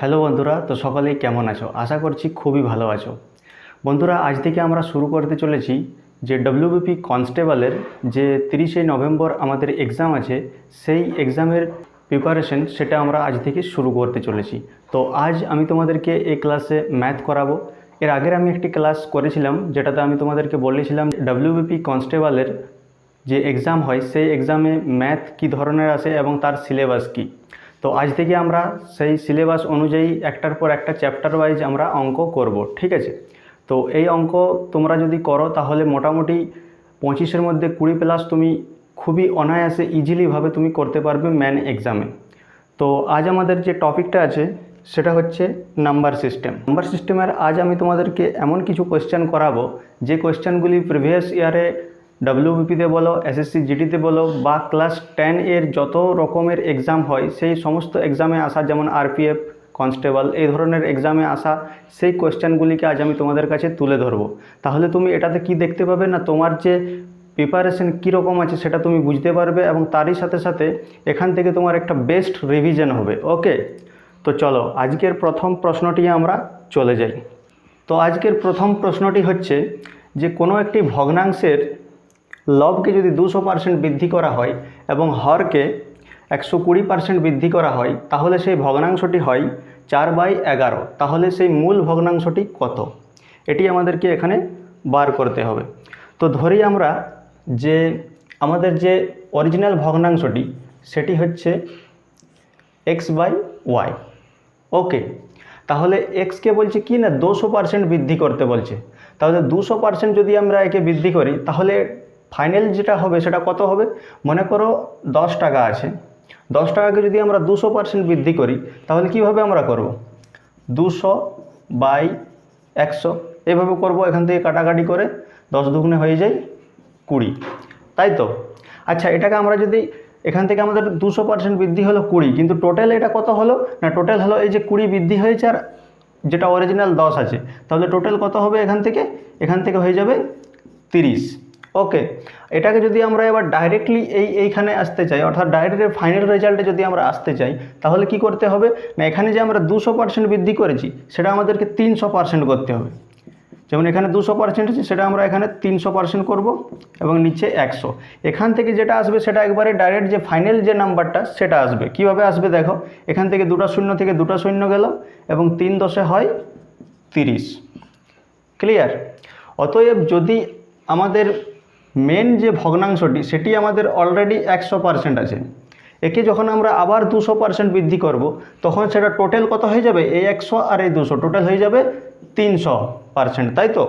Hello বন্ধুরা, তো সকলেই কেমন আছো? আশা করছি খুবই ভালো আছো। বন্ধুরা, আজ থেকে আমরা শুরু করতে চলেছি যে ডব্লিউবিপি কনস্টেবলের যে তিরিশে নভেম্বর আমাদের এক্সাম আছে, সেই এক্সামের প্রিপারেশন সেটা আমরা আজ থেকে শুরু করতে চলেছি। তো আজ আমি তোমাদেরকে এই ক্লাসে ম্যাথ করাবো। এর আগের আমি একটি ক্লাস করেছিলাম, যেটাতে আমি তোমাদেরকে বলেছিলাম ডব্লিউবিপি কনস্টেবলের যে এক্সাম হয়, সেই এক্সামে ম্যাথ কী ধরনের আসে এবং তার সিলেবাস কী। তো আজ থেকে আমরা সেই সিলেবাস অনুযায়ী একটার পর একটা চ্যাপ্টার ওয়াইজ আমরা অঙ্ক করব, ঠিক আছে? তো এই অঙ্ক তোমরা যদি করো তাহলে মোটামুটি পঁচিশের মধ্যে কুড়ি প্লাস তুমি খুবই অনায়াসে ইজিলিভাবে তুমি করতে পারবে ম্যান এক্সামে তো আজ আমাদের যে টপিকটা আছে সেটা হচ্ছে নাম্বার সিস্টেম নাম্বার সিস্টেমের আজ আমি তোমাদেরকে এমন কিছু কোয়েশ্চেন করাবো, যে কোয়েশ্চেনগুলি প্রিভিয়াস ইয়ারে ডাব্লিউবিপিতে বলো এসএসসি জিডিতে বলো, বা ক্লাস টেন এর যত রকমের এক্সাম হয়, সেই সমস্ত এক্সামে আসা, যেমন আরপিএফ কনস্টেবল এই ধরনের এক্সামে আসা, সেই কোয়েশ্চেনগুলিকে আজ আমি তোমাদের কাছে তুলে ধরবো। তাহলে তুমি এটাতে কি দেখতে পাবে না, তোমার যে প্রিপারেশন কীরকম আছে সেটা তুমি বুঝতে পারবে এবং তারই সাথে সাথে এখান থেকে তোমার একটা বেস্ট রিভিশন হবে ওকে তো চলো, আজকের প্রথম প্রশ্নটি আমরা চলে যাই। তো আজকের প্রথম প্রশ্নটি হচ্ছে যে কোনো একটি ভগ্নাংশের লবকে যদি দুশো পার্সেন্ট বৃদ্ধি করা হয় এবং হরকে একশো কুড়ি পার্সেন্ট বৃদ্ধি করা হয়, তাহলে সেই ভগ্নাংশটি হয় চার বাই এগারো। তাহলে সেই মূল ভগ্নাংশটি কত? এটি আমাদেরকে এখানে বার করতে হবে। তো ধরি আমরা যে আমাদের যে অরিজিনাল ভগ্নাংশটি, সেটি হচ্ছে এক্স বাই ওয়াই। ওকে, তাহলে এক্সকে বলছে কি না? দুশো পার্সেন্ট বৃদ্ধি করতে বলছে। তাহলে দুশো পার্সেন্ট যদি আমরা একে বৃদ্ধি করি, তাহলে ফাইনাল যেটা হবে সেটা কত হবে? মনে করো দশ টাকা আছে। দশ টাকাকে যদি আমরা দুশো পার্সেন্ট বৃদ্ধি করি, তাহলে কীভাবে আমরা করব? দুশো বাই একশো, এভাবে করব এখান থেকে কাটাকাটি করে দশ দুগুণে হয়ে যায় কুড়ি। তাই তো? আচ্ছা এটাকে আমরা যদি এখান থেকে আমাদের দুশো পার্সেন্ট বৃদ্ধি হলো কুড়ি, কিন্তু টোটাল এটা কত হলো? না টোটাল হলো এই যে কুড়ি বৃদ্ধি হয়েছে আর যেটা অরিজিনাল দশ আছে, তাহলে টোটাল কত হবে এখান থেকে? এখান থেকে হয়ে যাবে তিরিশ। ওকে এটাকে যদি আমরা এবার ডাইরেক্টলি এই, এইখানে আসতে চাই, অর্থাৎ ডাইরেক্ট ফাইনাল রেজাল্টে যদি আমরা আসতে চাই, তাহলে কি করতে হবে? না, এখানে যে আমরা দুশো পার্সেন্ট বৃদ্ধি করেছি, সেটা আমাদেরকে তিনশো পার্সেন্ট করতে হবে। যেমন এখানে দুশো পার্সেন্ট আছে, সেটা আমরা এখানে তিনশো পার্সেন্ট করব এবং নিচে একশো। এখান থেকে যেটা আসবে, সেটা একবারে ডাইরেক্ট যে ফাইনাল যে নাম্বারটা সেটা আসবে। কীভাবে আসবে দেখো? এখান থেকে দুটো শূন্য থেকে দুটো শূন্য গেল এবং তিন দশে হয় তিরিশ। ক্লিয়ার অতএব যদি আমাদের মেন যে ভগ্নাংশটি, সেটি আমাদের অলরেডি একশো পার্সেন্ট আছে। একে যখন আমরা আবার দুশো পার্সেন্ট বৃদ্ধি করব, তখন সেটা টোটাল কত হয়ে যাবে? এই একশো আর এই দুশো টোটাল হয়ে যাবে তিনশো পার্সেন্ট তাই তো?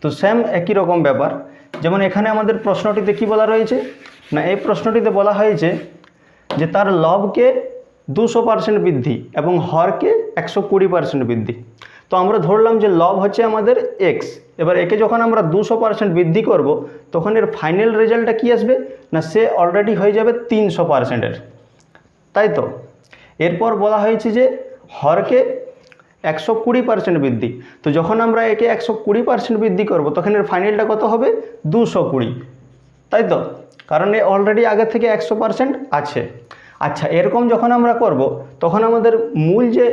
তো সেম একই রকম ব্যাপার। যেমন এখানে আমাদের প্রশ্নটিতে কী বলা রয়েছে? না, এই প্রশ্নটিতে বলা হয়েছে যে তার লবকে দুশো পার্সেন্ট বৃদ্ধি এবং হরকে একশো কুড়ি পার্সেন্ট বৃদ্ধি। তো আমরা ধরলাম যে লব হচ্ছে আমাদের এক্স এবার একে যখন আমরা দুশো পার্সেন্ট বৃদ্ধি করব, তখন এর ফাইনাল রেজাল্টটা কী আসবে? না, সে অলরেডি হয়ে যাবে তিনশো পার্সেন্টের তাই তো? এরপর বলা হয়েছে যে হরকে একশো কুড়ি পার্সেন্ট বৃদ্ধি। তো যখন আমরা একে একশো কুড়ি পার্সেন্ট বৃদ্ধি করব, তখন এর ফাইনালটা কত হবে? দুশো কুড়ি। তাই তো? কারণ এ অলরেডি আগে থেকে একশো পার্সেন্ট আছে। আচ্ছা এরকম যখন আমরা করব, তখন আমাদের মূল যে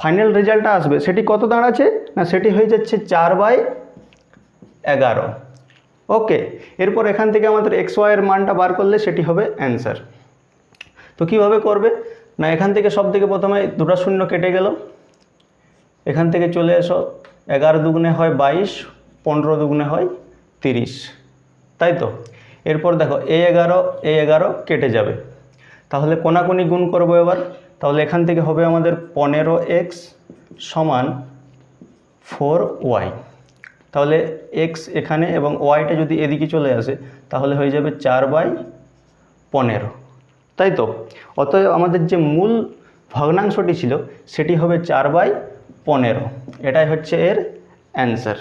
ফাইনাল রেজাল্টটা আসবে, সেটি কত দাঁড়াচ্ছে? না, সেটি হয়ে যাচ্ছে চার বাই এগারো। ওকে, এরপর এখান থেকে আমাদের এক্স ওয়াইয়ের মানটা বার করলে সেটি হবে অ্যান্সার তো কীভাবে করবে? না, এখান থেকে সব থেকে প্রথমে দুটো শূন্য কেটে গেল। এখান থেকে চলে এসো, এগারো দুগুণে হয় বাইশ, পনেরো দুগুণে হয় তিরিশ। তাই তো? এরপর দেখো এ এগারো এ এগারো কেটে যাবে। তাহলে কোনাকুনি গুণ করব এবার। তাহলে এখান থেকে হবে আমাদের পনেরো এক্স সমান ফোর ওয়াই। তাহলে এক্স এখানে এবং ওয়াইটা যদি এদিকে চলে আসে, তাহলে হয়ে যাবে চার বাই পনেরো। তাই তো? অতএব আমাদের যে মূল ভগ্নাংশটি ছিল, সেটি হবে চার বাই পনেরো। এটাই হচ্ছে এর অ্যান্সার।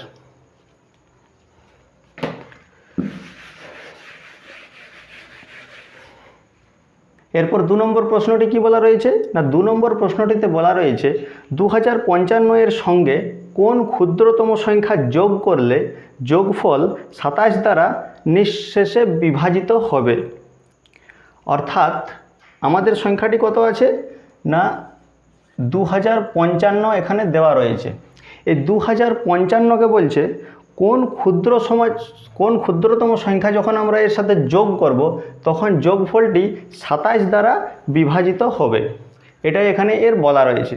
এরপর দু নম্বর প্রশ্নটি কি বলা রয়েছে? না, দু নম্বর প্রশ্নটিতে বলা রয়েছে দু হাজার পঞ্চান্ন এর সঙ্গে কোন ক্ষুদ্রতম সংখ্যা যোগ করলে যোগফল সাতাশ দ্বারা নিঃশেষে বিভাজিত হবে? অর্থাৎ আমাদের সংখ্যাটি কত আছে? না দু হাজার পঞ্চান্ন এখানে দেওয়া রয়েছে। এই দু হাজার পঞ্চান্নকে বলছে কোন ক্ষুদ্র সমাজ কোন ক্ষুদ্রতম সংখ্যা যখন আমরা এর সাথে যোগ করব, তখন যোগফলটি সাতাইশ দ্বারা বিভাজিত হবে। এটাই এখানে এর বলা রয়েছে।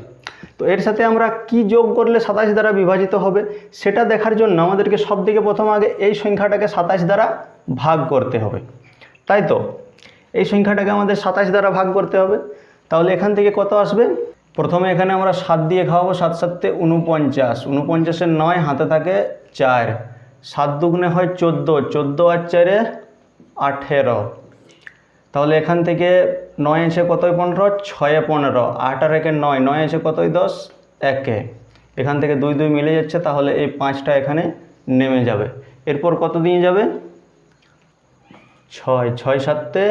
তো এর সাথে আমরা কি যোগ করলে সাতাশ দ্বারা বিভাজিত হবে, সেটা দেখার জন্য আমাদেরকে সব থেকে প্রথম আগে এই সংখ্যাটাকে সাতাশ দ্বারা ভাগ করতে হবে। তাই তো? এই সংখ্যাটাকে আমাদের সাতাশ দ্বারা ভাগ করতে হবে। তাহলে এখান থেকে কত আসবে? প্রথমে এখানে আমরা সাত দিয়ে খাওয়াবো, সাত সাতে উনপঞ্চাশ উনপঞ্চাশের নয়, হাতে থাকে চার। সাত দুগুণে হয় চোদ্দ চোদ্দ আর চারে আঠেরো। তাহলে এখান থেকে নয় এসে কতই পনেরো? ছয়ে পনেরো। আট আর একে নয় নয় এসে কতই দশ? একে। এখান থেকে দুই দুই মিলে যাচ্ছে, তাহলে এই পাঁচটা এখানে নেমে যাবে। এরপর কত দিয়ে যাবে? ছয় ছয় সাতে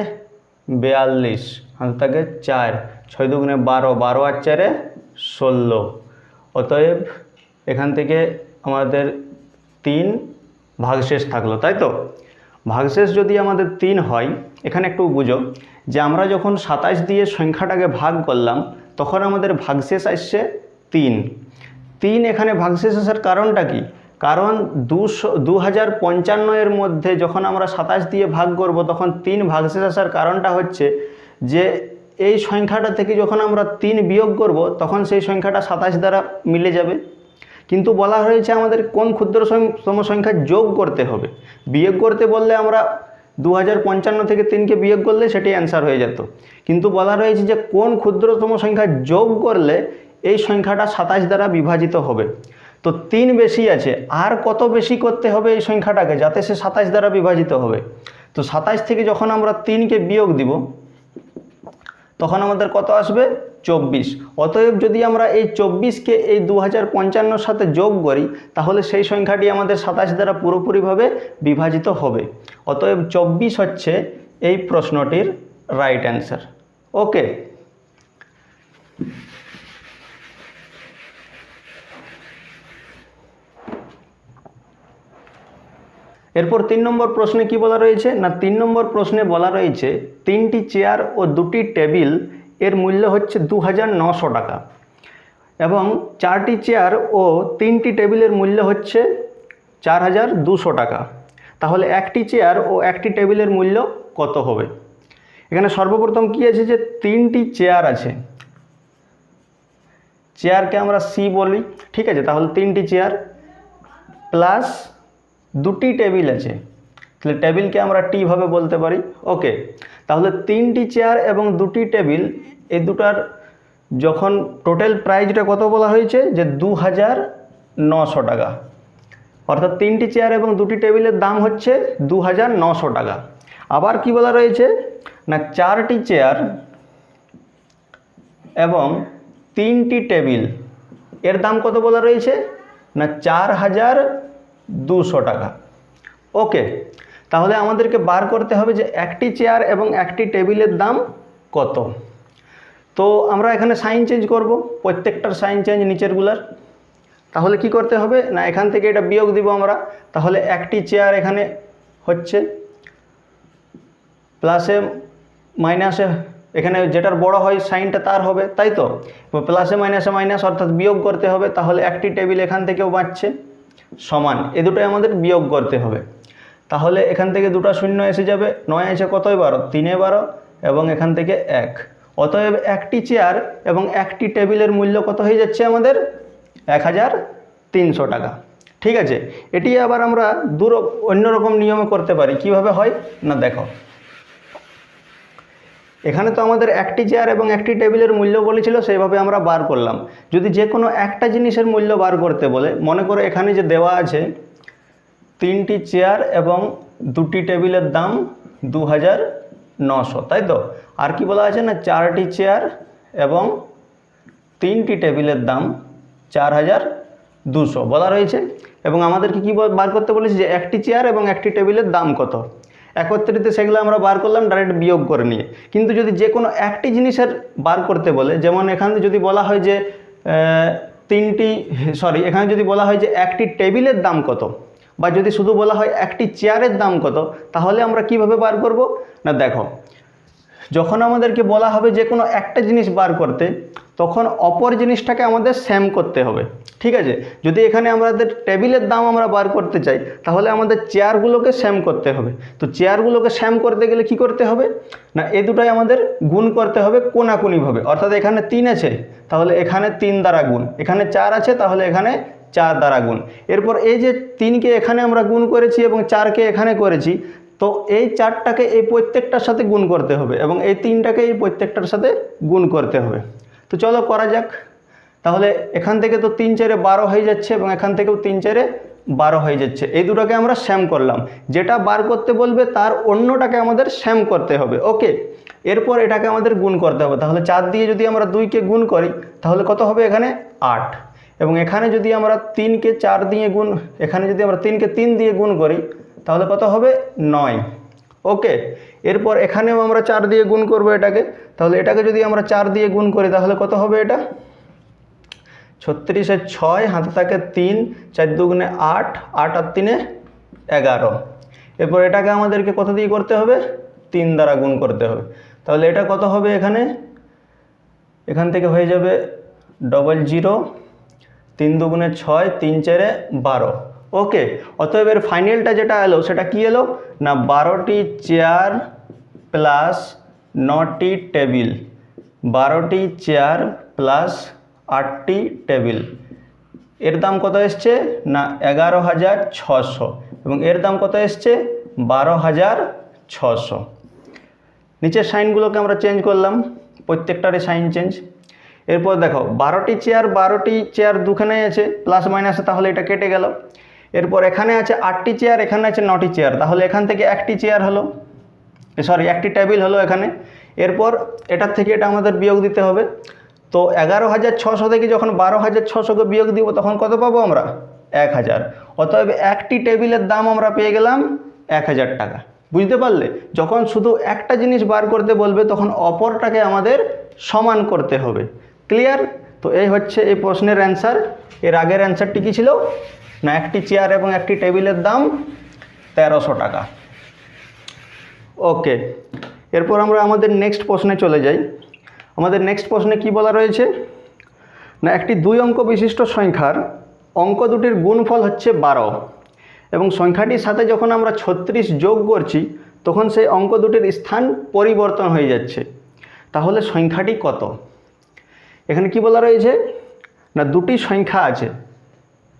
বেয়াল্লিশ। হাতে থাকে চার। ছয় দুগুণে বারো বারো আর চারে ষোলো। অতএব এখান থেকে আমাদের তিন ভাগশেষ থাকল, তাই তো? ভাগশেষ যদি আমাদের তিন হয়, এখানে একটু বুঝো যে আমরা যখন সাতাশ দিয়ে সংখ্যাটাকে ভাগ করলাম, তখন আমাদের ভাগশেষ আসছে তিন। তিন এখানে ভাগশেষ আসার কারণটা কি? কারণ দুশো দু হাজার মধ্যে যখন আমরা সাতাশ দিয়ে ভাগ করব, তখন তিন ভাগশেষ আসার কারণটা হচ্ছে যে এই সংখ্যাটা থেকে যখন আমরা তিন বিয়োগ করব, তখন সেই সংখ্যাটা সাতাশ দ্বারা মিলে যাবে। কিন্তু বলা হয়েছে আমাদের কোন ক্ষুদ্রতম সংখ্যা যোগ করতে হবে। বিয়োগ করতে বললে আমরা দু পঞ্চান্ন থেকে তিনকে বিয়োগ করলে সেটি অ্যান্সার হয়ে যেত। কিন্তু বলা রয়েছে যে কোন ক্ষুদ্রতম সংখ্যা যোগ করলে এই সংখ্যাটা সাতাশ দ্বারা বিভাজিত হবে। তো তিন বেশি আছে, আর কত বেশি করতে হবে এই সংখ্যাটাকে যাতে সে সাতাশ দ্বারা বিভাজিত হবে? তো সাতাশ থেকে যখন আমরা তিনকে বিয়োগ দিব তখন আমাদের কত আসবে? চব্বিশ। অতএব যদি আমরা এই চব্বিশকে এই দু হাজার সাথে যোগ করি, তাহলে সেই সংখ্যাটি আমাদের সাতাশ দ্বারা পুরোপুরিভাবে বিভাজিত হবে। অতএব চব্বিশ হচ্ছে এই প্রশ্নটির রাইট অ্যান্সার ওকে এরপর তিন নম্বর প্রশ্নে কি বলা রয়েছে? না, তিন নম্বর প্রশ্নে বলা রয়েছে, তিনটি চেয়ার ও দুটি টেবিলের মূল্য হচ্ছে দু টাকা। এবং চারটি চেয়ার ও তিনটি টেবিলের মূল্য হচ্ছে চার হাজার দুশো টাকা। তাহলে একটি চেয়ার ও একটি টেবিলের মূল্য কত হবে? এখানে সর্বপ্রথম কি আছে যে তিনটি চেয়ার আছে। চেয়ারকে আমরা সি বলি। ঠিক আছে, তাহলে তিনটি চেয়ার প্লাস দুটি টেবিল আছে। তাহলে টেবিলকে আমরা টি ভাবে বলতে পারি। ওকে তাহলে তিনটি চেয়ার এবং দুটি টেবিল, এই দুটার যখন টোটাল প্রাইজটা কত বলা হয়েছে? যে দু হাজার নশো টাকা। অর্থাৎ তিনটি চেয়ার এবং দুটি টেবিলের দাম হচ্ছে দু হাজার নশো টাকা। আবার কি বলা রয়েছে? না, চারটি চেয়ার এবং তিনটি টেবিল, এর দাম কত বলা রয়েছে? না চার হাজার দুশো টাকা। ওকে, তাহলে আমাদেরকে বার করতে হবে যে একটি চেয়ার এবং একটি টেবিলের দাম কত। তো আমরা এখানে সাইন চেঞ্জ করব, প্রত্যেকটার সাইন চেঞ্জ নিচেরগুলার তাহলে কি করতে হবে? না, এখান থেকে এটা বিয়োগ দিব আমরা। তাহলে একটি চেয়ার এখানে হচ্ছে প্লাসে মাইনাসে এখানে যেটার বড় হয় সাইনটা তার হবে, তাই তো? প্লাসে মাইনাসে মাইনাস অর্থাৎ বিয়োগ করতে হবে, তাহলে একটি টেবিল এখান থেকেও বাঁচছে। সমান, এ দুটোই আমাদের বিয়োগ করতে হবে। তাহলে এখান থেকে দুটো শূন্য এসে যাবে, নয় এসে কতই বারো? তিনে বারো এবং এখান থেকে এক। অতএব একটি চেয়ার এবং একটি টেবিলের মূল্য কত হয়ে যাচ্ছে আমাদের? এক হাজার তিনশো টাকা। ঠিক আছে? এটি আবার আমরা দু অন্যরকম নিয়মে করতে পারি। কীভাবে হয়? না, দেখো। এখানে তো আমাদের একটি চেয়ার এবং একটি টেবিলের মূল্য বলেছিল, সেইভাবে আমরা বার করলাম। যদি যে কোনো একটা জিনিসের মূল্য বার করতে বলে, মনে করো এখানে যে দেওয়া আছে, তিনটি চেয়ার এবং দুটি টেবিলের দাম দু হাজার নশো, তাই তো? আর কি বলা আছে না? চারটি চেয়ার এবং তিনটি টেবিলের দাম চার হাজার দুশো, বলা রয়েছে। এবং আমাদেরকে কী বার করতে বলেছে যে একটি চেয়ার এবং একটি টেবিলের দাম কত? একত্রিত সেগুলো আমরা বার করলাম ডাইরেক্ট বিয়োগ করে নিয়ে। কিন্তু যদি যে কোনো একটি জিনিসের বার করতে বলে, যেমন এখানে যদি বলা হয় যে তিনটি সরি এখানে যদি বলা হয় যে, একটি টেবিলের দাম কত? বা যদি শুধু বলা হয় একটি চেয়ারের দাম কত? তাহলে আমরা কীভাবে বার করব? না, দেখো, যখন আমাদেরকে বলা হবে যে কোনো একটা জিনিস বার করতে, তখন অপর জিনিসটাকে আমাদের স্যাম করতে হবে। ঠিক আছে? যদি এখানে আমাদের টেবিলের দাম আমরা বার করতে চাই, তাহলে আমাদের চেয়ারগুলোকে স্যাম করতে হবে। তো চেয়ারগুলোকে স্যাম করতে গেলে কি করতে হবে? না, এ দুটাই আমাদের গুণ করতে হবে কোনাকুনিভাবে। অর্থাৎ এখানে তিন আছে, তাহলে এখানে তিন দ্বারা গুণ। এখানে চার আছে, তাহলে এখানে চার দ্বারা গুণ। এরপর এই যে তিনকে এখানে আমরা গুণ করেছি এবং চারকে এখানে করেছি, তো এই চারটাকে এই প্রত্যেকটার সাথে গুণ করতে হবে এবং এই তিনটাকে এই প্রত্যেকটার সাথে গুণ করতে হবে। তো চলো করা যাক। তাহলে এখান থেকে তো তিন চারে বারো হয়ে যাচ্ছে এবং এখান থেকেও তিন চারে বারো হয়ে যাচ্ছে। এই দুটোকে আমরা শ্যাম করলাম। যেটা বার করতে বলবে তার অন্যটাকে আমাদের শ্যাম করতে হবে। ওকে? এরপর এটাকে আমাদের গুণ করতে হবে। তাহলে চার দিয়ে যদি আমরা দুইকে গুণ করি, তাহলে কত হবে এখানে? আট। এবং এখানে যদি আমরা তিনকে চার দিয়ে গুণ, এখানে যদি আমরা তিনকে তিন দিয়ে গুণ করি, তাহলে কত হবে? নয়। ওকে? এরপর এখানেও আমরা চার দিয়ে গুণ করব এটাকে। তাহলে এটাকে যদি আমরা চার দিয়ে গুণ করি, তাহলে কত হবে এটা? ছত্রিশে ছয় হাতে থাকে তিন, চার দুগুণে আট আট আর তিনে এগারো। এরপর এটাকে আমাদেরকে কত দিয়ে করতে হবে? তিন দ্বারা গুণ করতে হবে। তাহলে এটা কত হবে এখানে? এখান থেকে হয়ে যাবে ডবল জিরো তিন দুগুণে ছয়, তিন চারে বারো। ওকে, অতএব এর ফাইনালটা যেটা এলো, সেটা কি এলো? না, বারোটি চেয়ার প্লাস নটি টেবিল। বারোটি চেয়ার প্লাস আটটি টেবিল। এর দাম কত এসছে? না, এগারো হাজার ছশো এবং এর দাম কত এসছে? বারো হাজার ছশো নিচের সাইনগুলোকে আমরা চেঞ্জ করলাম। প্রত্যেকটারই সাইন চেঞ্জ। এরপর দেখো, বারোটি চেয়ার বারোটি চেয়ার দুখানেই আছে, প্লাস মাইনাসে, তাহলে এটা কেটে গেল। এরপর এখানে আছে আটটি চেয়ার, এখানে আছে নটি চেয়ার। তাহলে এখান থেকে একটি চেয়ার হলো সরি, একটি টেবিল হলো এখানে। এরপর এটার থেকে এটা আমাদের বিয়োগ দিতে হবে। তো এগারো হাজার ছশো থেকে যখন বারো হাজার ছশোকে বিয়োগ দিব, তখন কত পাবো আমরা? এক হাজার। অতএব একটি টেবিলের দাম আমরা পেয়ে গেলাম এক হাজার টাকা। বুঝতে পারলে? যখন শুধু একটা জিনিস বার করতে বলবে, তখন অপরটাকে আমাদের সমান করতে হবে। ক্লিয়ার? তো এই হচ্ছে এই প্রশ্নের অ্যান্সার। এর আগের অ্যান্সারটি কী ছিল? না, একটি চেয়ার এবং একটি টেবিলের দাম তেরোশো টাকা। ওকে। এরপর আমরা আমাদের নেক্সট প্রশ্নে চলে যাই। আমাদের নেক্সট প্রশ্নে কি বলা রয়েছে? না, একটি দুই অঙ্ক বিশিষ্ট সংখ্যার অঙ্ক দুটির গুণফল হচ্ছে বারো। এবং সংখ্যাটির সাথে যখন আমরা ছত্রিশ যোগ করছি, তখন সেই অঙ্ক দুটির স্থান পরিবর্তন হয়ে যাচ্ছে। তাহলে সংখ্যাটি কত? এখানে কি বলা রয়েছে? না, দুটি সংখ্যা আছে।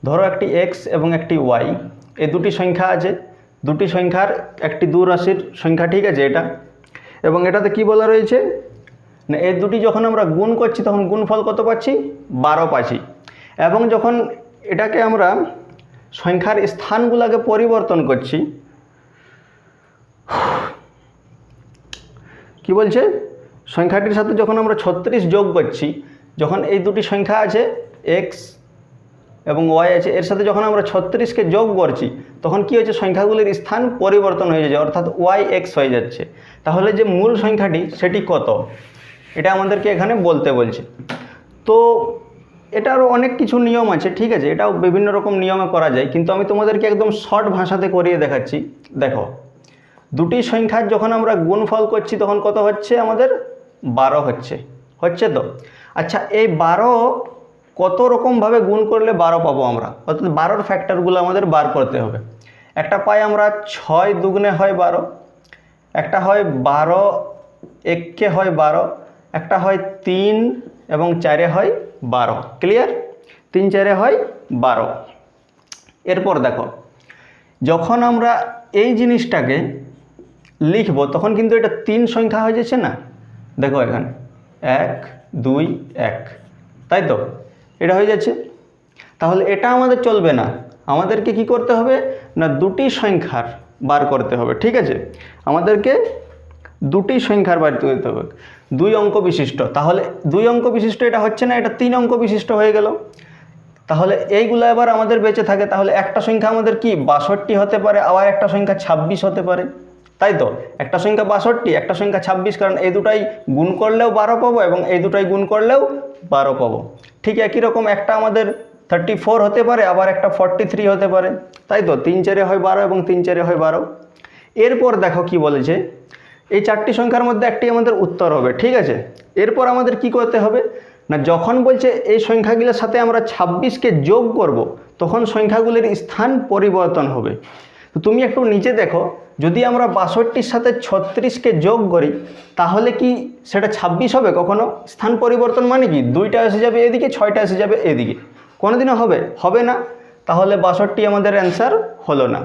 ধরো একটি এক্স এবং একটি ওয়াই এই দুটি সংখ্যা আছে। দুটি সংখ্যার একটি দু রাশির সংখ্যা ঠিক আছে এটা। এবং এটাতে কি বলা রয়েছে? না এই দুটি যখন আমরা গুণ করছি, তখন গুণফল কত পাচ্ছি? বারো পাচ্ছি। এবং যখন এটাকে আমরা সংখ্যার স্থানগুলোকে পরিবর্তন করছি, কি বলছে? সংখ্যাটির সাথে যখন আমরা ছত্রিশ যোগ করছি, যখন এই দুটি সংখ্যা আছে এক্স এবং ওয়াই আছে, এর সাথে যখন আমরা ছত্রিশকে যোগ করছি, তখন কি হচ্ছে সংখ্যাগুলির স্থান পরিবর্তন হয়ে যাচ্ছে, অর্থাৎ ওয়াই এক্স হয়ে যাচ্ছে। তাহলে যে মূল সংখ্যাটি, সেটি কত? এটা আমাদেরকে এখানে বলতে বলছে। তো এটারও অনেক কিছু নিয়ম আছে, ঠিক আছে? এটাও বিভিন্ন রকম নিয়মে করা যায়, কিন্তু আমি তোমাদেরকে একদম শর্ট ভাষাতে করিয়ে দেখাচ্ছি। দেখো, দুটি সংখ্যার যখন আমরা গুণফল করছি, তখন কত হচ্ছে? আমাদের বারো হচ্ছে। হচ্ছে তো? আচ্ছা এই বারো কত রকমভাবে গুণ করলে বারো পাবো আমরা? অর্থাৎ বারোর ফ্যাক্টরগুলো আমাদের বার করতে হবে। একটা পাই আমরা ছয় দুগুণে হয় বারো, একটা হয় বারো এককে হয় বারো একটা হয় তিন এবং চারে হয় বারো। ক্লিয়ার তিন চারে হয় বারো। এরপর দেখো, যখন আমরা এই জিনিসটাকে লিখব, তখন কিন্তু এটা তিন সংখ্যা হয়ে যাচ্ছে না? দেখো এখানে, এক, দুই, এক। তাই তো? এটা হয়ে যাচ্ছে। তাহলে এটা আমাদের চলবে না। আমাদেরকে কি করতে হবে? না, দুটি সংখ্যার বার করতে হবে, ঠিক আছে? আমাদেরকে দুটি সংখ্যার বার করতে হবে। দুই অঙ্ক বিশিষ্ট। তাহলে দুই অঙ্ক বিশিষ্ট এটা হচ্ছে না, এটা তিন অঙ্ক বিশিষ্ট হয়ে গেল। তাহলে এইগুলো এবার আমাদের বেঁচে থাকে, তাহলে একটা সংখ্যা আমাদের কি? বাষট্টি হতে পারে, আবার একটা সংখ্যা ছাব্বিশ হতে পারে। তাই তো? একটা সংখ্যা বাষট্টি, একটা সংখ্যা ছাব্বিশ, কারণ এই দুটাই গুণ করলেও বারো পাবো এবং এই দুটাই গুণ করলেও বারো পাবো। ঠিক একই রকম একটা আমাদের থার্টি ফোর হতে পারে, আবার একটা ফর্টি থ্রি হতে পারে। তাই তো? তিন চারে হয় বারো এবং তিন চারে হয় বারো। এরপর দেখো কি বলেছে এই চারটি সংখ্যার মধ্যে একটি আমাদের উত্তর হবে, ঠিক আছে? এরপর আমাদের কি করতে হবে? না, যখন বলছে এই সংখ্যাগুলোর সাথে আমরা ছাব্বিশকে যোগ করব, তখন সংখ্যাগুলির স্থান পরিবর্তন হবে। তো তুমি একটু নিচে দেখো, যদি আমরা বাষট্টির সাথে ছত্রিশকে যোগ করি, তাহলে কি সেটা ছাব্বিশ হবে কখনো? স্থান পরিবর্তন মানে কি? দুইটা এসে যাবে এদিকে, ছয়টা এসে যাবে এদিকে। কোনোদিনও হবে? হবে না? তাহলে বাষট্টি আমাদের অ্যান্সার হলো না।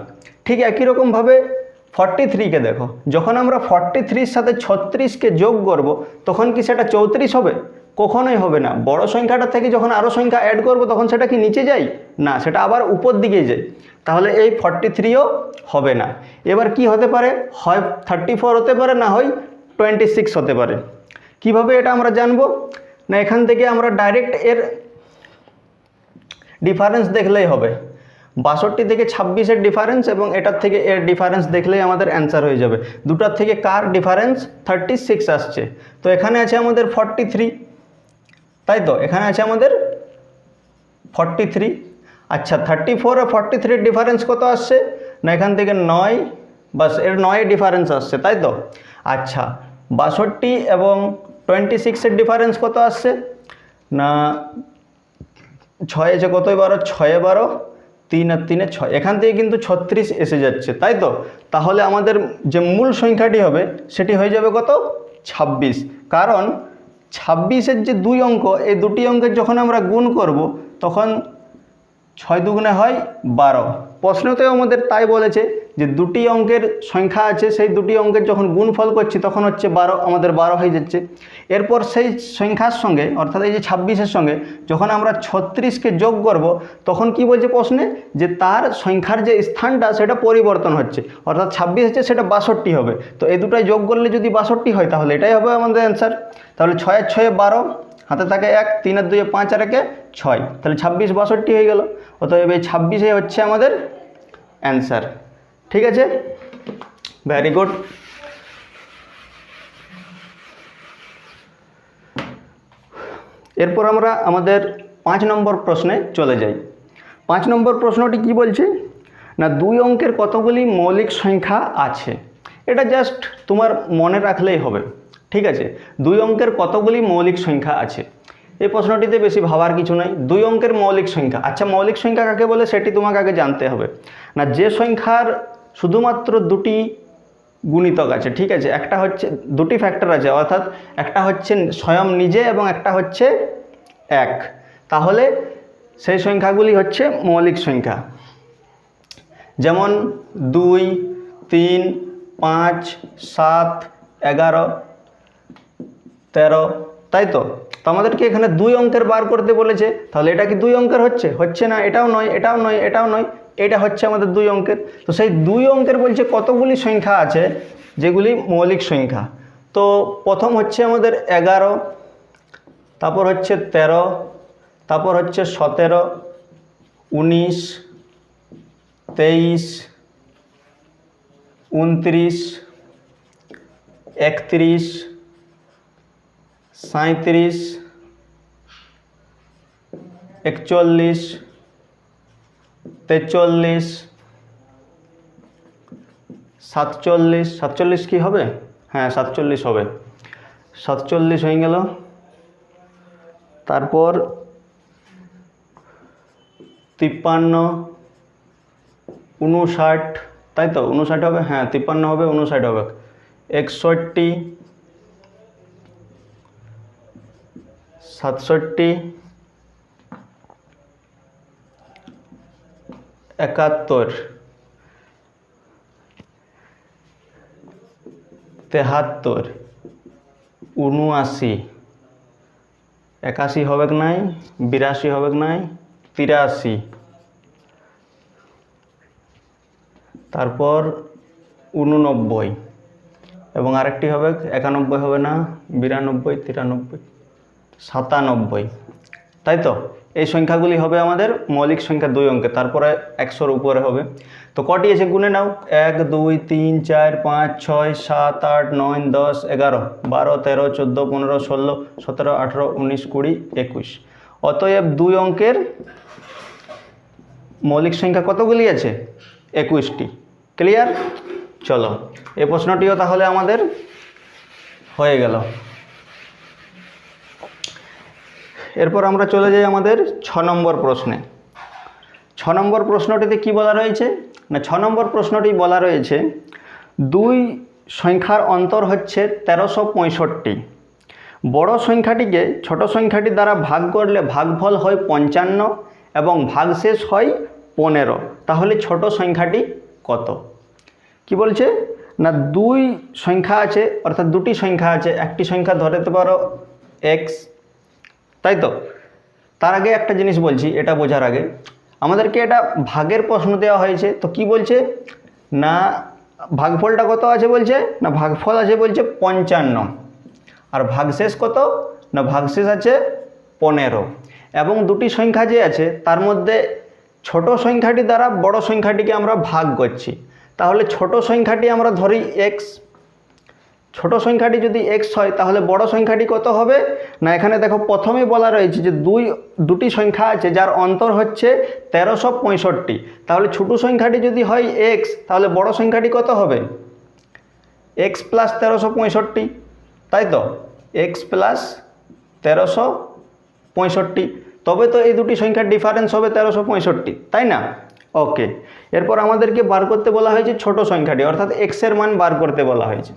ঠিক একই রকমভাবে ফর্টি থ্রিকে দেখো। যখন আমরা ফর্টি থ্রির সাথে ছত্রিশকে যোগ করব, তখন কি সেটা চৌত্রিশ হবে? কখনোই হবে না। বড় সংখ্যাটা থেকে যখন আরও সংখ্যা অ্যাড করব, তখন সেটা কি নিচে যায়? না, সেটা আবার উপর দিকে যায়। তাহলে এই ফর্টি থ্রিও হবে না। এবার কি হতে পারে? হয় থার্টি ফোর হতে পারে, না হয় টোয়েন্টি সিক্স হতে পারে। কীভাবে এটা আমরা জানব? না, এখান থেকে আমরা ডাইরেক্ট এর ডিফারেন্স দেখলেই হবে। বাষট্টি থেকে ছাব্বিশের ডিফারেন্স এবং এটার থেকে এর ডিফারেন্স দেখলেই আমাদের অ্যান্সার হয়ে যাবে। দুটার থেকে কার ডিফারেন্স থার্টি সিক্স আসছে। তো এখানে আছে আমাদের ফর্টি থ্রি তাই তো? এখানে আছে আমাদের ফর্টি থ্রি আচ্ছা থার্টি ফোর আর ফর্টি থ্রির ডিফারেন্স কত আসছে? না, এখান থেকে নয়। বাস, এর নয় ডিফারেন্স আসছে, তাই তো? আচ্ছা বাষট্টি এবং টোয়েন্টি সিক্সের ডিফারেন্স কত আসছে? না, ছয় আছে কতই বারো? ছয়ে বারো। তিন আর তিনে ছয়। এখান থেকে কিন্তু ছত্রিশ এসে যাচ্ছে, তাই তো? তাহলে আমাদের যে মূল সংখ্যাটি হবে, সেটি হয়ে যাবে কত? ছাব্বিশ। কারণ ছাব্বিশের যে দুই অঙ্ক, এই দুটি অঙ্কের যখন আমরা গুণ করব, তখন ছয় দুগুণে হয় বারো। প্রশ্নতেও আমাদের তাই বলেছে যে দুটি অঙ্কের সংখ্যা আছে, সেই দুটি অঙ্কের যখন গুণফল করছি, তখন হচ্ছে বারো, আমাদের বারো হয়ে যাচ্ছে। এরপর সেই সংখ্যার সঙ্গে, অর্থাৎ এই যে ছাব্বিশের সঙ্গে, যখন আমরা ছত্রিশকে যোগ করব, তখন কি বলছে প্রশ্নে? যে তার সংখ্যার যে স্থানটা, সেটা পরিবর্তন হচ্ছে। অর্থাৎ ছাব্বিশ হচ্ছে, সেটা বাষট্টি হবে। তো এই দুটাই যোগ করলে যদি বাষট্টি হয়, তাহলে এটাই হবে আমাদের অ্যান্সার তাহলে ছয়ের ছয়ে বারো, হাতে থাকে এক, তিন তিনের দুয়ে পাঁচ আর একে ছয়। তাহলে ছাব্বিশ বাষট্টি হয়ে গেল। অতএব এই ছাব্বিশে হচ্ছে আমাদের অ্যান্সার ঠিক আছে? ভেরি গুড এরপর আমরা আমাদের পাঁচ নম্বর প্রশ্নে চলে যাই। পাঁচ নম্বর প্রশ্নটি কি বলছে? না, দুই অঙ্কের কতগুলি মৌলিক সংখ্যা আছে? এটা জাস্ট তোমার মনে রাখলেই হবে। ঠিক আছে? দুই অঙ্কের কতগুলি মৌলিক সংখ্যা আছে? এই প্রশ্নটিতে বেশি ভাবার কিছু নাই। দুই অঙ্কের মৌলিক সংখ্যা। আচ্ছা মৌলিক সংখ্যা কাকে বলে? সেটি তোমাকে আগে জানতে হবে। না, যে সংখ্যার শুধুমাত্র দুটি গুণিতক আছে, ঠিক আছে? একটা হচ্ছে, দুটি ফ্যাক্টর আছে, অর্থাৎ একটা হচ্ছে স্বয়ং নিজে এবং একটা হচ্ছে এক। তাহলে সেই সংখ্যাগুলি হচ্ছে মৌলিক সংখ্যা। যেমন দুই, তিন, পাঁচ, সাত, এগারো, তেরো, তাই তো আমাদেরকে এখানে দুই অঙ্কের বার করতে বলেছে। তাহলে এটা কি দুই অঙ্কের হচ্ছে? হচ্ছে না, এটাও নয় এটাও নয় এটাও নয়। এটা হচ্ছে আমাদের দুই অঙ্কের। তো সেই দুই অঙ্কের বলছে কতগুলি সংখ্যা আছে? যেগুলি মৌলিক সংখ্যা। তো প্রথম হচ্ছে আমাদের এগারো, তারপর হচ্ছে তেরো, তারপর হচ্ছে সতেরো, উনিশ, তেইশ, উনত্রিশ, একত্রিশ সাঁত্রিশ একচল্লিশ তেচল্লিশ, সাতচল্লিশ সাতচল্লিশ কি হবে? হ্যাঁ সাতচল্লিশ হবে। সাতচল্লিশ হয়ে গেল। তারপর তিপ্পান্ন উনষাট তাই তো? উনষাট হবে? হ্যাঁ তিপ্পান্ন হবে উনষাট হবে। একষট্টি, সাতষট্টি একাত্তর। তেহাত্তর। উনআশি। একাশি হবে নাই? বিরাশি হবে কি নাই? তিরাশি। তারপর উননব্বই। এবং আরেকটি হবে একানব্বই হবে না? বিরানব্বই, তিরানব্বই, সাতানব্বই। তাই তো? এই সংখ্যাগুলি হবে আমাদের মৌলিক সংখ্যা দুই অঙ্কে, তারপরে একশোর উপরে হবে। তো কটি আছে গুনে নাও? এক, দুই, তিন, চার, পাঁচ, ছয়, সাত, আট, নয়, দশ, এগারো, বারো, তেরো, চোদ্দ, পনেরো, ষোলো, সতেরো, আঠেরো, উনিশ, কুড়ি, একুশ। অতএব দুই অঙ্কের মৌলিক সংখ্যা কতগুলি আছে? একুশটি। ক্লিয়ার? চলো এই প্রশ্নটিও তাহলে আমাদের হয়ে গেল। এরপর আমরা চলে যাই আমাদের ছ নম্বর প্রশ্নে। ছ নম্বর প্রশ্নটিতে কি বলা রয়েছে? না, ছ নম্বর প্রশ্নটি বলা রয়েছে, দুই সংখ্যার অন্তর হচ্ছে তেরোশো পঁয়ষট্টি। বড় সংখ্যাটিকে ছোট সংখ্যাটি দ্বারা ভাগ করলে ভাগফল হয় পঞ্চান্ন এবং ভাগশেষ হয় পনেরো। তাহলে ছোট সংখ্যাটি কত? কি বলছে? না, দুই সংখ্যা আছে, অর্থাৎ দুটি সংখ্যা আছে। একটি সংখ্যা ধরতে পারো, এক্স তাই তো? তার আগে একটা জিনিস বলছি, এটা বোঝার আগে। আমাদেরকে এটা ভাগের প্রশ্ন দেওয়া হয়েছে, তো কি বলছে? না, ভাগফলটা কত আছে বলছে? না, ভাগফল আছে বলছে পঞ্চান্ন। আর ভাগশেষ কত? না, ভাগশেষ আছে পনেরো। এবং দুটি সংখ্যা যে আছে, তার মধ্যে ছোট সংখ্যাটি দ্বারা বড় সংখ্যাটিকে আমরা ভাগ করছি। তাহলে ছোট সংখ্যাটি আমরা ধরি এক্স ছোট সংখ্যাটি যদি এক্স হয়, তাহলে বড় সংখ্যাটি কত হবে? না, এখানে দেখো প্রথমে বলা রয়েছে যে দুই, দুটি সংখ্যা আছে, যার অন্তর হচ্ছে তেরোশো পঁয়ষট্টি। তাহলে ছোট সংখ্যাটি যদি হয় এক্স তাহলে বড় সংখ্যাটি কত হবে? এক্স প্লাস তেরোশো পঁয়ষট্টি, তাই তো? এক্স প্লাস তেরোশো পঁয়ষট্টি। তবে তো এই দুটি সংখ্যার ডিফারেন্স হবে তেরোশো পঁয়ষট্টি, তাই না? ওকে এরপর আমাদেরকে বার করতে বলা হয়েছে ছোট সংখ্যাটি, অর্থাৎ এক্সের মান বার করতে বলা হয়েছে।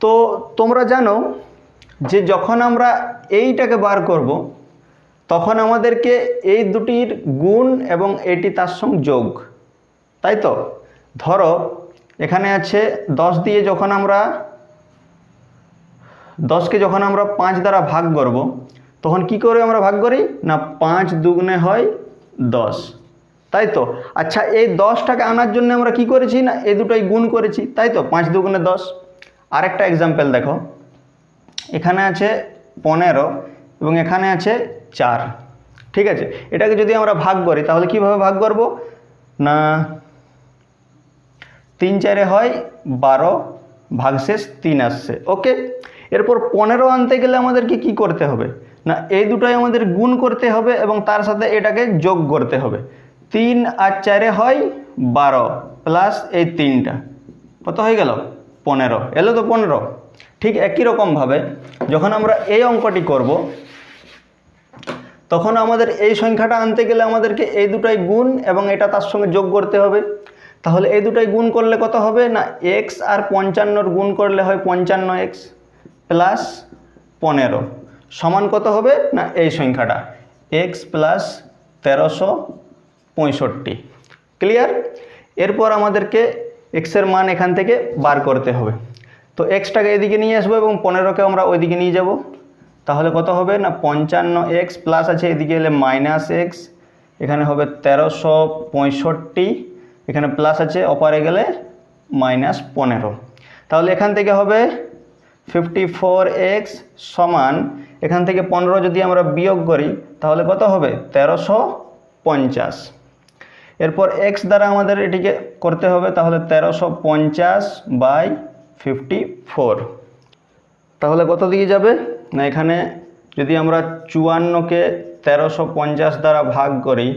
তো তোমরা জানো যে যখন আমরা এইটাকে বার করব, তখন আমাদেরকে এই দুটির গুণ এবং এটি তার সঙ্গে যোগ। তাই তো? ধরো, এখানে আছে দশ দিয়ে যখন আমরা, দশকে যখন আমরা পাঁচ দ্বারা ভাগ করব, তখন কি করে আমরা ভাগ করি? না, পাঁচ দুগুণে হয় দশ। তাই তো? আচ্ছা এই দশটাকে আনার জন্য আমরা কি করেছি? না, এই দুটোই গুণ করেছি। তাই তো? পাঁচ দুগুণে দশ। আরেকটা এক্সাম্পল দেখো। এখানে আছে পনেরো এবং এখানে আছে চার। ঠিক আছে? এটাকে যদি আমরা ভাগ করি, তাহলে কীভাবে ভাগ করব? না, তিন চারে হয় বারো, ভাগশেষ তিন আসছে। ওকে? এরপর পনেরো আনতে গেলে আমাদেরকে কি করতে হবে? না, এই দুটোই আমাদের গুণ করতে হবে এবং তার সাথে এটাকে যোগ করতে হবে। তিন আর চারে হয় বারো প্লাস এই তিনটা। কত হয়ে গেল? পনেরো, এলো তো পনেরো। ঠিক একই রকমভাবে যখন আমরা এই অঙ্কটি করব, তখন আমাদের এই সংখ্যাটা আনতে গেলে আমাদেরকে এই দুটাই গুণ এবং এটা তার সঙ্গে যোগ করতে হবে। তাহলে এই দুটাই গুণ করলে কত হবে না এক্স আর পঞ্চান্নর গুণ করলে হয় পঞ্চান্ন এক্স প্লাস পনেরো। সমান কত হবে না, এই সংখ্যাটা এক্স প্লাস তেরোশো পঁয়ষট্টি। ক্লিয়ার এরপর আমাদেরকে এক্সের মান এখান থেকে বার করতে হবে। তো এক্সটাকে এদিকে নিয়ে আসব এবং পনেরোকে আমরা ওইদিকে নিয়ে যাব। তাহলে কত হবে না? পঞ্চান্ন এক্স প্লাস আছে, এদিকে এলে মাইনাস এক্স এখানে হবে তেরোশো পঁয়ষট্টি, এখানে প্লাস আছে, অপারে গেলে মাইনাস পনেরো। তাহলে এখান থেকে হবে ফিফটি ফোর এক্স সমান, এখান থেকে পনেরো যদি আমরা বিয়োগ করি, তাহলে কত হবে? তেরোশো পঞ্চাশ। এরপর এক্স দ্বারা আমাদের এটিকে করতে হবে তাহলে তেরোশো পঞ্চাশ বাই ফিফটি ফোর। তাহলে কত দিকে যাবে? না, এখানে যদি আমরা চুয়ান্নকে তেরোশো পঞ্চাশ দ্বারা ভাগ করি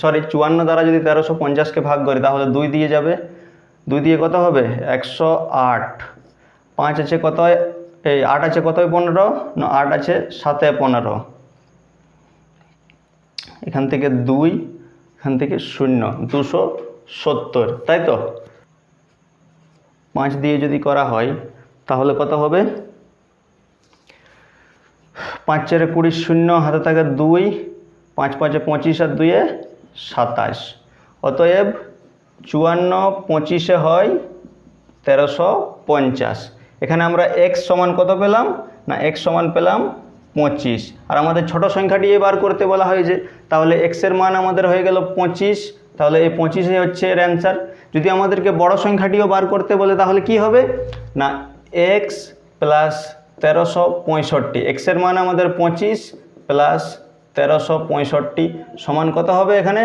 সরি চুয়ান্ন দ্বারা যদি তেরোশো পঞ্চাশকে ভাগ করি, তাহলে দুই দিয়ে যাবে। দুই দিয়ে কত হবে? একশো আট। পাঁচ আছে কত? এই আট আছে কত? পনেরো। না, আট আছে সাতে পনেরো। এখান থেকে দুই এখান থেকে শূন্য, দুশো সত্তর, তাই তো? পাঁচ দিয়ে যদি করা হয়, তাহলে কত হবে? পাঁচ চারে কুড়ি শূন্য, হাতে থাকে দুই, পাঁচ পাঁচে পঁচিশ আর দুইয়ে সাতাশ। অতএব চুয়ান্ন পঁচিশে হয় তেরোশো পঞ্চাশ। এখানে আমরা এক্স সমান কত পেলাম? না এক্স সমান পেলাম পঁচিশ। আর আমাদের ছোট সংখ্যাটি বার করতে বলা হয়েছে তাহলে এক্সের মান আমাদের হয়ে গেল পঁচিশ। তাহলে এই পঁচিশে হচ্ছে এর অ্যান্সার যদি আমাদেরকে বড় সংখ্যাটিও বার করতে বলে, তাহলে কি হবে? না এক্স প্লাস তেরোশো পঁয়ষট্টি। এক্সের মান আমাদের পঁচিশ প্লাস তেরোশো পঁয়ষট্টি। সমান কত হবে এখানে?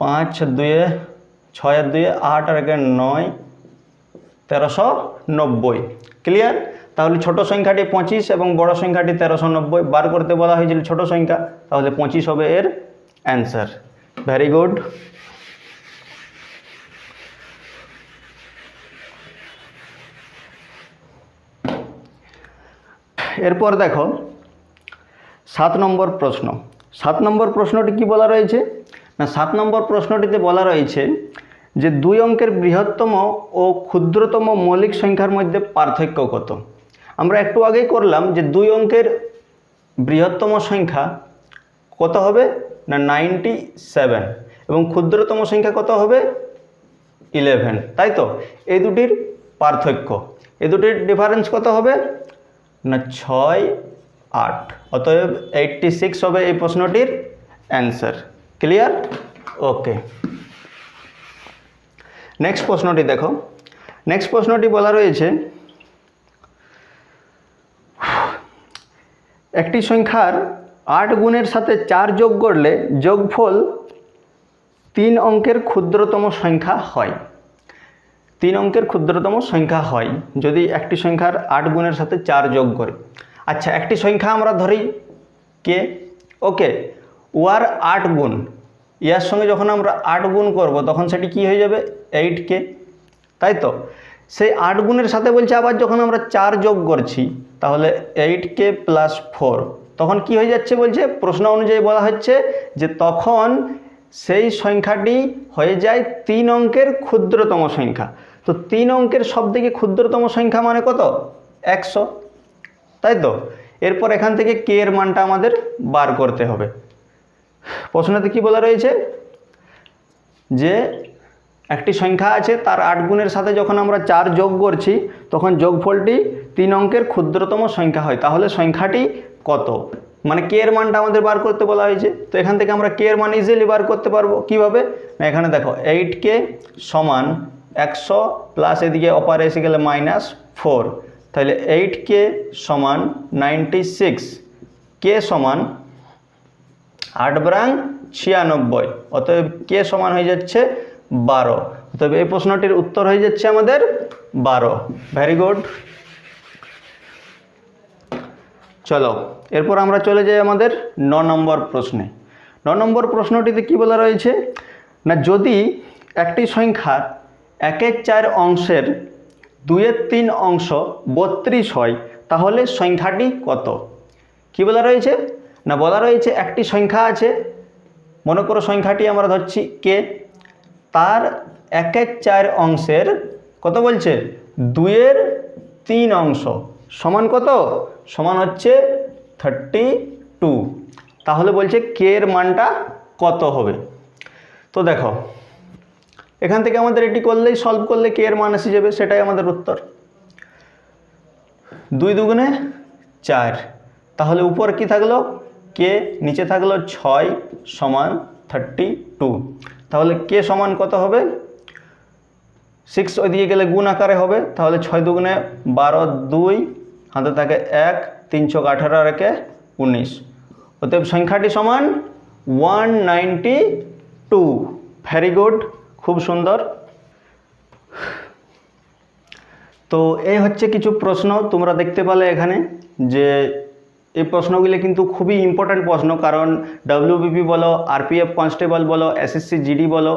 পাঁচ, দুয়ে, ছয় দুয়ে আট, আর একে নয়, তেরোশো নব্বই। ক্লিয়ার তাহলে ছোট সংখ্যাটি পঁচিশ এবং বড় সংখ্যাটি তেরোশো নব্বই। বার করতে বলা হয়েছিল ছোট সংখ্যা, তাহলে পঁচিশ হবে এর অ্যান্সার ভেরি গুড এরপর দেখো, সাত নম্বর প্রশ্ন। সাত নম্বর প্রশ্নটি কি বলা রয়েছে? না, সাত নম্বর প্রশ্নটিতে বলা রয়েছে যে দুই অঙ্কের বৃহত্তম ও ক্ষুদ্রতম মৌলিক সংখ্যার মধ্যে পার্থক্য কত? আমরা একটু আগেই করলাম যে দুই অঙ্কের বৃহত্তম সংখ্যা কত হবে না নাইনটি সেভেন এবং ক্ষুদ্রতম সংখ্যা কত হবে ইলেভেন, তাই তো? এই দুটির পার্থক্য। এই দুটির ডিফারেন্স কত হবে না ছয় আট? অতএব এইটটি সিক্স হবে এই প্রশ্নটির অ্যান্সার। ক্লিয়ার? ওকে। নেক্সট প্রশ্নটি দেখো। নেক্সট প্রশ্নটি বলা রয়েছে একটি সংখ্যার আট গুণের সাথে চার যোগ করলে যোগফল তিন অঙ্কের ক্ষুদ্রতম সংখ্যা হয়। তিন অঙ্কের ক্ষুদ্রতম সংখ্যা হয় যদি একটি সংখ্যার আট গুণের সাথে চার যোগ করে। আচ্ছা একটি সংখ্যা আমরা ধরি কে? ওকে, ওয়ার আট গুণ। ইয়ার সঙ্গে যখন আমরা আট গুণ করব, তখন সেটি কি হয়ে যাবে? এইট কে। তাই তো? সেই আট গুণের সাথে বলছে আবার যখন আমরা চার যোগ করছি তাহলে এইট কে প্লাস ফোর তখন কি হয়ে যাচ্ছে বলছে? প্রশ্ন অনুযায়ী বলা হচ্ছে যে তখন সেই সংখ্যাটি হয়ে যায় তিন অঙ্কের ক্ষুদ্রতম সংখ্যা। তো তিন অঙ্কের সব থেকে ক্ষুদ্রতম সংখ্যা মানে কত? একশো। তাই তো? এরপর এখান থেকে কে এর মানটা আমাদের বার করতে হবে। প্রশ্নতে কি বলা রয়েছে? যে একটি সংখ্যা আছে, তার আট গুণের সাথে যখন আমরা চার যোগ করছি, তখন যোগফলটি তিন অঙ্কের ক্ষুদ্রতম সংখ্যা হয়। তাহলে সংখ্যাটি কত? মানে কে এর মানটা আমাদের বার করতে বলা হয়েছে? তো এখান থেকে আমরা কে এর মান ইজিলি বার করতে পারব। কীভাবে? না, এখানে দেখো এইট কে সমান একশো প্লাস এদিকে অপার এসে গেলে মাইনাস ফোর তাহলে এইট কে সমান নাইনটি সিক্স কে সমান? আট ব্রাং ছিয়ানব্বই। অতএব কে সমান হয়ে যাচ্ছে বারো। অতএব এই প্রশ্নটির উত্তর হয়ে যাচ্ছে আমাদের বারো। ভেরি গুড চলো, এরপর আমরা চলে যাই আমাদের ন নম্বর প্রশ্নে। ন নম্বর প্রশ্নটিতে কি বলা রয়েছে? না, যদি একটি সংখ্যার একের চার অংশের দুইয়ের তিন অংশ বত্রিশ হয়, তাহলে সংখ্যাটি কত? কি বলা রয়েছে? না, বলা রয়েছে একটি সংখ্যা আছে। মনে করো সংখ্যাটি আমরা ধরছি কে? তার একের চার অংশের কত বলছে? দুইয়ের তিন অংশ। সমান কত? সমান হচ্ছে থার্টি টু তাহলে বলছে কে এর মানটা কত হবে? তো দেখো, এখান থেকে আমাদের এটি করলেই সলভ করলে কে এর মান এসে যাবে, সেটাই আমাদের উত্তর। দুই দুগুণে চার। তাহলে উপর কি থাকল? কে নিচে থাকল ছয় সমান থার্টি টু তাহলে কে সমান কত হবে? সিক্স ওইদিকে গেলে গুণ আকারে হবে, তাহলে ছয় দুগুণে বারো দুই, হাতে থাকে এক, তিন চোখ আঠারো আর একে উনিশ। অতএব সংখ্যাটি সমান one ninety two very good খুব সুন্দর। তো এই হচ্ছে কিছু প্রশ্ন তোমরা দেখতে পেলে এখানে, যে এই প্রশ্নগুলি কিন্তু খুবই ইম্পর্ট্যান্ট প্রশ্ন, কারণ ডাব্লিউবিপি বলো আরপিএফ কনস্টেবল বলো এসএসসি জিডি বলো,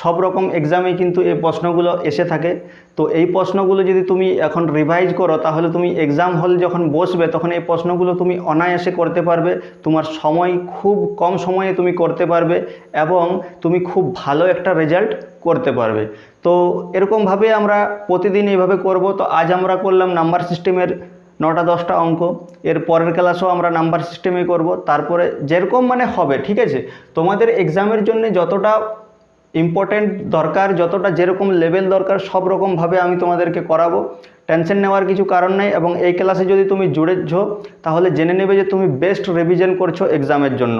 সব রকম এক্সামে কিন্তু এই প্রশ্নগুলো এসে থাকে। তো এই প্রশ্নগুলো যদি তুমি এখন রিভাইজ করো, তাহলে তুমি এক্সাম হল যখন বসবে, তখন এই প্রশ্নগুলো তুমি অনায়াসে করতে পারবে। তোমার সময় খুব কম সময়ে তুমি করতে পারবে এবং তুমি খুব ভালো একটা রেজাল্ট করতে পারবে। তো এরকমভাবে আমরা প্রতিদিন এইভাবে করব। তো আজ আমরা করলাম নাম্বার সিস্টেমের নটা দশটা অঙ্ক, এর পরের ক্লাসও আমরা নাম্বার সিস্টেমে করব, তারপরে যেরকম মানে হবে, ঠিক আছে? তোমাদের এক্সামের জন্য যতটা ইম্পর্টেন্ট দরকার, যতটা যেরকম লেভেল দরকার, সব রকমভাবে আমি তোমাদেরকে করাবো। টেনশন নেওয়ার কিছু কারণ নেই এবং এই ক্লাসে যদি তুমি জুড়েছ, তাহলে জেনে নেবে যে তুমি বেস্ট রিভিশন করছ এক্সামের জন্য।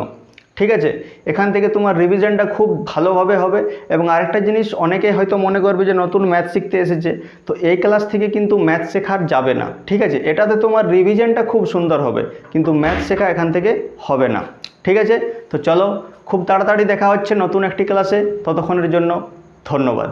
ঠিক আছে? এখান থেকে তোমার রিভিশনটা খুব ভালোভাবে হবে এবং আরেকটা জিনিস, অনেকে হয়তো মনে করবে যে নতুন ম্যাথ শিখতে এসেছে, তো এই ক্লাস থেকে কিন্তু ম্যাথ শেখার যাবে না, ঠিক আছে? এটাতে তোমার রিভিশনটা খুব সুন্দর হবে, কিন্তু ম্যাথ শেখা এখান থেকে হবে না, ঠিক আছে? তো চলো, খুব তাড়াতাড়ি দেখা হচ্ছে নতুন একটি ক্লাসে ততক্ষণের জন্য ধন্যবাদ।